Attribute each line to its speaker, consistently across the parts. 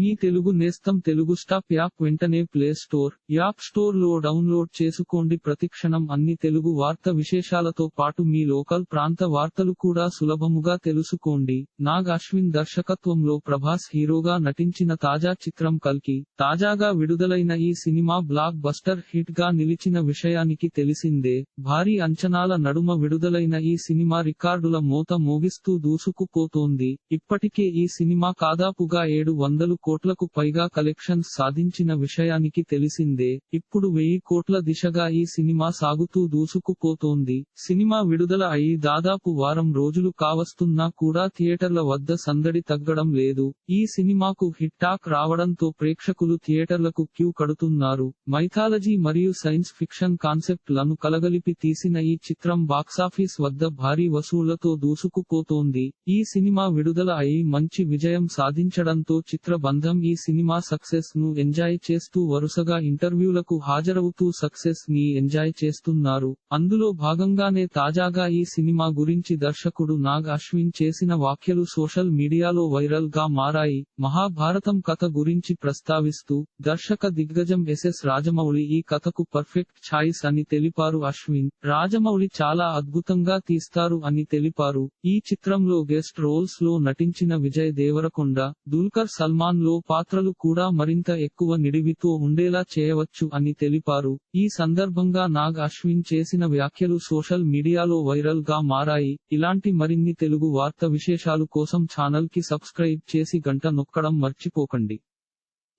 Speaker 1: మీ తెలుగు నేస్తం Telugu stop app వెంటనే play store app స్టోర్లో డౌన్లోడ్ చేసుకోండి. ప్రతిక్షణం అన్ని తెలుగు వార్త విశేషాలతో పాటు మీ లోకల్ ప్రాంత వార్తలు కూడా సులభముగా తెలుసుకోండి. నాగ్ అశ్విన్ దర్శకత్వంలో ప్రభాస్ హీరోగా నటించిన తాజా చిత్రం కల్కి తాజాగా విడుదలైన ఈ సినిమా బ్లాక్ బస్టర్ హిట్గా నిలిచిన విషయానికి తెలిసిందే. భారీ అంచనాల నడుమ విడుదలైన ఈ సినిమా రికార్డుల మోత మోగిస్తూ దూసుకుపోతోంది. ఇప్పటికే ఈ సినిమా కాదాపుగా ఏడు వందలు కోట్లకు పైగా కలెక్షన్స్ సాధించిన విషయానికి తెలిసిందే. ఇప్పుడు వెయ్యి కోట్ల దిశగా ఈ సినిమా సాగుతూ దూసుకుపోతోంది. సినిమా విడుదల అయి దాదాపు వారం రోజులు కావస్తున్నా కూడా థియేటర్ల వద్ద సందడి తగ్గడం లేదు. ఈ సినిమాకు హిట్ టాక్ రావడంతో ప్రేక్షకులు థియేటర్లకు క్యూ కడుతున్నారు. మైథాలజీ మరియు సైన్స్ ఫిక్షన్ కాన్సెప్ట్లను కలగలిపి తీసిన ఈ చిత్రం బాక్సాఫీస్ వద్ద భారీ వసూళ్ళతో దూసుకుపోతోంది. ఈ సినిమా విడుదల అయి మంచి విజయం సాధించడంతో చిత్ర బంధం ఈ సినిమా సక్సెస్ను ఎంజాయ్ చేస్తూ వరుసగా ఇంటర్వ్యూలకు హాజరవుతూ సక్సెస్ని ఎంజాయ్ చేస్తున్నారు. అందులో భాగంగానే తాజాగా ఈ సినిమా గురించి దర్శకుడు నాగ్ అశ్విన్ చేసిన వ్యాఖ్యలు సోషల్ మీడియాలో వైరల్గా మారాయి. మహాభారతం కథ గురించి ప్రస్తావిస్తూ దర్శక దిగ్గజం ఎస్ఎస్ రాజమౌళి ఈ కథకు పర్ఫెక్ట్ ఛాయిస్ అని తెలిపారు అశ్విన్. రాజమౌళి చాలా అద్భుతంగా తీస్తారు అని తెలిపారు. ఈ చిత్రంలో గెస్ట్ రోల్స్లో నటించిన విజయ్ దేవరకొండ దుల్కర్ సల్మాన్ లో పాత్రలు కూడా మరింత ఎక్కువ నిడివితో ఉండేలా చేయవచ్చు అని తెలిపారు. ఈ సందర్భంగా నాగ్ అశ్విన్ చేసిన వ్యాఖ్యలు సోషల్ మీడియాలో వైరల్గా మారాయి. ఇలాంటి మరిన్ని తెలుగు వార్త విశేషాలు కోసం ఛానల్కి సబ్స్క్రైబ్ చేసి గంట నొక్కడం మర్చిపోకండి.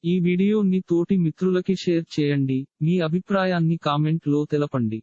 Speaker 1: ఈ వీడియోని తోటి మిత్రులకి షేర్ చేయండి. మీ అభిప్రాయాన్ని కామెంట్లో తెలపండి.